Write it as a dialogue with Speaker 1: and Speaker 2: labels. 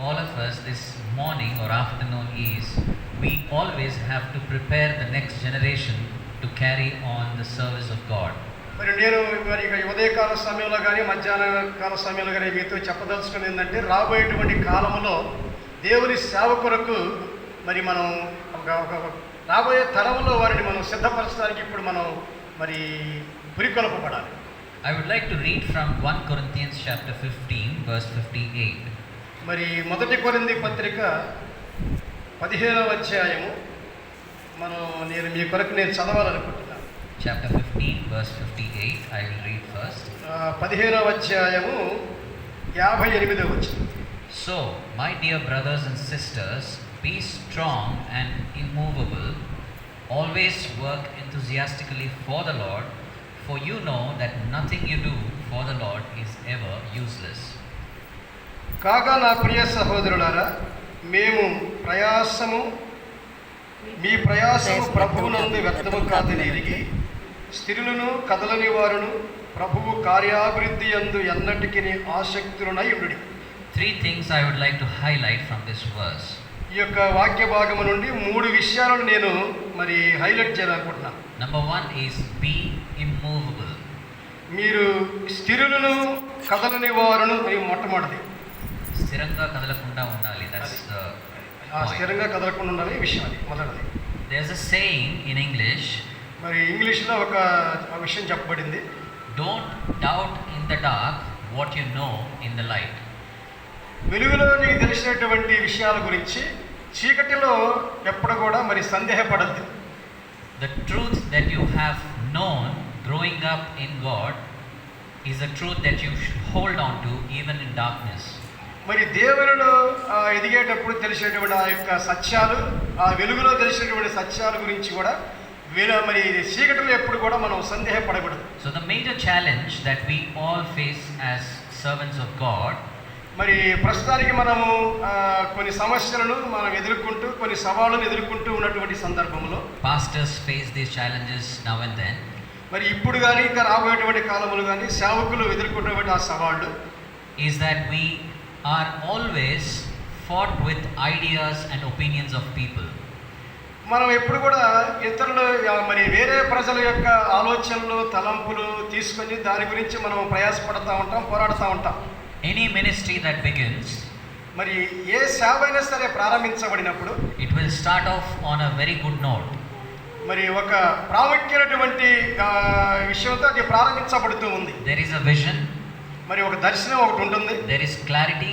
Speaker 1: All of us this morning or afternoon is we always have to prepare the next generation to carry on the service of God
Speaker 2: మరి నేను మరి ఇక ఉదయ కాల సమయంలో కానీ మధ్యాహ్న కాల సమయంలో కానీ మీతో చెప్పదలుచుకుని ఏంటంటే రాబోయేటువంటి కాలంలో దేవుని సేవ కొరకు మరి మనం ఒక ఒక రాబోయే తరంలో వారిని మనం సిద్ధపరచడానికి ఇప్పుడు మనం మరి పురికొలపబడాలి
Speaker 1: I would like to read from one Corinthians chapter fifteen verse fifty eight
Speaker 2: మరి మొదటి కొరింది పత్రిక పదిహేనవ అధ్యాయము. మనం నేను మీ కొరకు నేను చదవాలనుకుంటున్నాను.
Speaker 1: Chapter fifteen verse fifty eight I will read
Speaker 2: first పదిహేనవ అధ్యాయము యాభై ఎనిమిది వచ్చి
Speaker 1: so my dear brothers and sisters be strong and immovable always work enthusiastically for the Lord for you know that nothing you do for the Lord is ever useless
Speaker 2: కాగా నా ప్రియ సహోదరులారా మేము ప్రయాసము మీ ప్రయాసము ప్రభువునందు వ్యక్తము కాదని ఎరిగి స్థిరులను కదలని వారును ప్రభువు కార్యాభివృద్ధి అందు ఎన్నటికి ఆసక్తులునై ఉండుడి
Speaker 1: Three things I would like to highlight from this verse.
Speaker 2: ఈ యొక్క వాక్య భాగము నుండి మూడు విషయాలను నేను మరి హైలైట్ చేయాలనుకుంటున్నాను
Speaker 1: Number one is be immovable.
Speaker 2: మీరు స్థిరులను కదలని వారును అని మొట్టమొదటిది
Speaker 1: స్థిరంగా కదలకుండా ఉండాలి.
Speaker 2: స్థిరంగా కదలకుండా ఉండాలి విషయం అది మొదటిది.
Speaker 1: There's a saying in English
Speaker 2: మరి ఇంగ్లీష్లో ఒక విషయం చెప్పబడింది.
Speaker 1: Don't doubt in the dark what you know in the light
Speaker 2: వెలుగులో నీకు తెలిసినటువంటి విషయాల గురించి చీకటిలో ఎప్పుడు కూడా మరి సందేహపడద్దు.
Speaker 1: The truth that you have known growing up in God is a truth that you hold on to even in darkness
Speaker 2: మరి దేవునిలో ఎదిగేటప్పుడు తెలిసినటువంటి ఆ యొక్క సత్యాలు ఆ వెలుగులో తెలిసినటువంటి సత్యాల గురించి కూడా వీళ్ళ మరి చీకటిలో ఎప్పుడు కూడా మనం సందేహపడకూడదు
Speaker 1: So, the major challenge that we all face as servants of God
Speaker 2: మరి ప్రస్తుతానికి మనము కొన్ని సమస్యలను మనం ఎదుర్కొంటూ కొన్ని సవాళ్ళను ఎదుర్కొంటూ ఉన్నటువంటి సందర్భంలో
Speaker 1: pastors face these challenges now and then.
Speaker 2: మరి ఇప్పుడు కానీ ఇంకా రాబోయేటువంటి కాలములు కానీ సేవకులు ఎదుర్కొన్నటువంటి ఆ సవాళ్ళు
Speaker 1: is that we are always fought with ideas and opinions of people.
Speaker 2: మనం ఎప్పుడు కూడా ఇతరులు మరి వేరే ప్రజల యొక్క ఆలోచనలు తలంపులు తీసుకొని దాని గురించి మనం ప్రయాసపడతా ఉంటాం పోరాడుతూ ఉంటాం
Speaker 1: Any ministry that begins,
Speaker 2: మరి ఏ సేవ అయినా సరే ప్రారంభించబడినప్పుడు
Speaker 1: it will start off on a very good note.
Speaker 2: మరి ఒక ప్రాముఖ్యమైనటువంటి విషయంతో అది ప్రారంభించబడుతూ ఉంది
Speaker 1: There is a vision,
Speaker 2: మరి ఒక దర్శనం ఒకటి ఉంటుంది.
Speaker 1: There is clarity